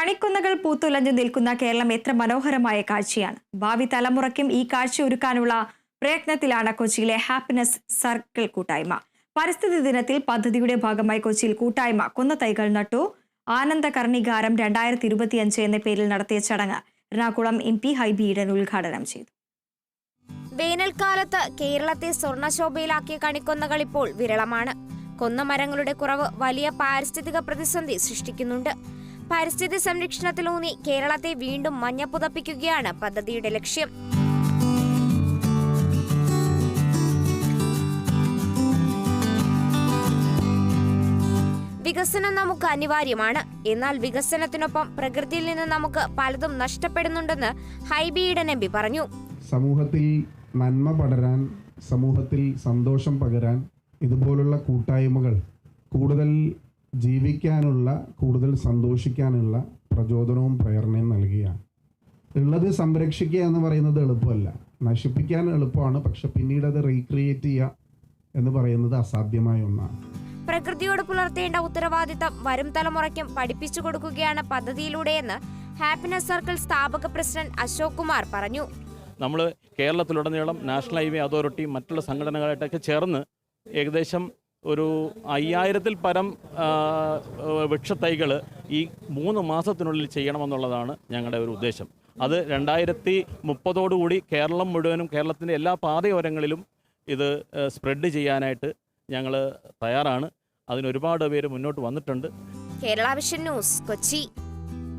കണിക്കൊന്നകൾ പൂത്തുലഞ്ഞു നിൽക്കുന്ന കേരളം എത്ര മനോഹരമായ കാഴ്ചയാണ്. ഭാവി തലമുറയ്ക്കും ഈ കാഴ്ച ഒരുക്കാനുള്ള പ്രയത്നത്തിലാണ് കൊച്ചിയിലെ ഹാപ്പിനെസ് സർക്കിൾ കൂട്ടായ്മ. പരിസ്ഥിതി ദിനത്തിൽ പദ്ധതിയുടെ ഭാഗമായി കൊച്ചിയിൽ കൂട്ടായ്മ കൊന്ന തൈകൾ നട്ടു. ആനന്ദ കർണികാരം രണ്ടായിരത്തി ഇരുപത്തിയഞ്ച് എന്ന പേരിൽ നടത്തിയ ചടങ്ങ് എറണാകുളം എം പി ഹൈബി ഈഡൻ ഉദ്ഘാടനം ചെയ്തു. വേനൽക്കാലത്ത് കേരളത്തെ സ്വർണശോഭയിലാക്കിയ കണിക്കൊന്നകൾ ഇപ്പോൾ വിരളമാണ്. കൊന്നമരങ്ങളുടെ കുറവ് വലിയ പാരിസ്ഥിതിക പ്രതിസന്ധി സൃഷ്ടിക്കുന്നുണ്ട്. പരിസ്ഥിതി സംരക്ഷണത്തിലൂന്നി കേരളത്തെ വീണ്ടും മഞ്ഞ പുതപ്പിക്കുകയാണ് പദ്ധതിയുടെ ലക്ഷ്യം. വികസനം നമുക്ക് അനിവാര്യമാണ്. എന്നാൽ വികസനത്തിനൊപ്പം പ്രകൃതിയിൽ നിന്ന് നമുക്ക് പലതും നഷ്ടപ്പെടുന്നുണ്ടെന്ന് ഹൈബി ഈഡൻ എം പി പറഞ്ഞു. സമൂഹത്തിൽ നന്മ പടരാൻ സമൂഹത്തിൽ സന്തോഷം പകരാൻ ഇതുപോലുള്ള കൂട്ടായ്മകൾ കൂടുതൽ ജീവിക്കാനുള്ള കൂടുതൽ സന്തോഷിക്കാനുള്ള പ്രചോദനവും പ്രേരണയും നൽകുകയാണ് ഉള്ളത് സംരക്ഷിക്കുക എന്ന് പറയുന്നത് എളുപ്പമല്ല. നശിപ്പിക്കാൻ എളുപ്പമാണ് പക്ഷെ പിന്നീട് അത് റീക്രിയേറ്റ് ചെയ്യുക എന്ന് പറയുന്നത് അസാധ്യമായ ഒന്നാണ്. പ്രകൃതിയോട് പുലർത്തേണ്ട ഉത്തരവാദിത്തം വരും തലമുറയ്ക്കും പഠിപ്പിച്ചു കൊടുക്കുകയാണ് പദ്ധതിയിലൂടെയെന്ന് ഹാപ്പിനെസ് സർക്കിൾ സ്ഥാപക പ്രസിഡന്റ് അശോക് കുമാർ പറഞ്ഞു. നമ്മൾ കേരളത്തിലുടനീളം നാഷണൽ ഹൈവേ അതോറിറ്റി മറ്റുള്ള സംഘടനകളായിട്ടൊക്കെ ചേർന്ന് ഏകദേശം ഒരു അയ്യായിരത്തിൽ പരം വൃക്ഷത്തൈകൾ ഈ മൂന്ന് മാസത്തിനുള്ളിൽ ചെയ്യണമെന്നുള്ളതാണ് ഞങ്ങളുടെ ഒരു ഉദ്ദേശം. അത് രണ്ടായിരത്തി മുപ്പതോടുകൂടി കേരളം മുഴുവനും കേരളത്തിന്റെ എല്ലാ പാതയോരങ്ങളിലും ഇത് സ്പ്രെഡ് ചെയ്യാനായിട്ട് ഞങ്ങൾ തയ്യാറാണ്. അതിന് ഒരുപാട് പേര് മുന്നോട്ട് വന്നിട്ടുണ്ട്. Kerala vision news Kochi.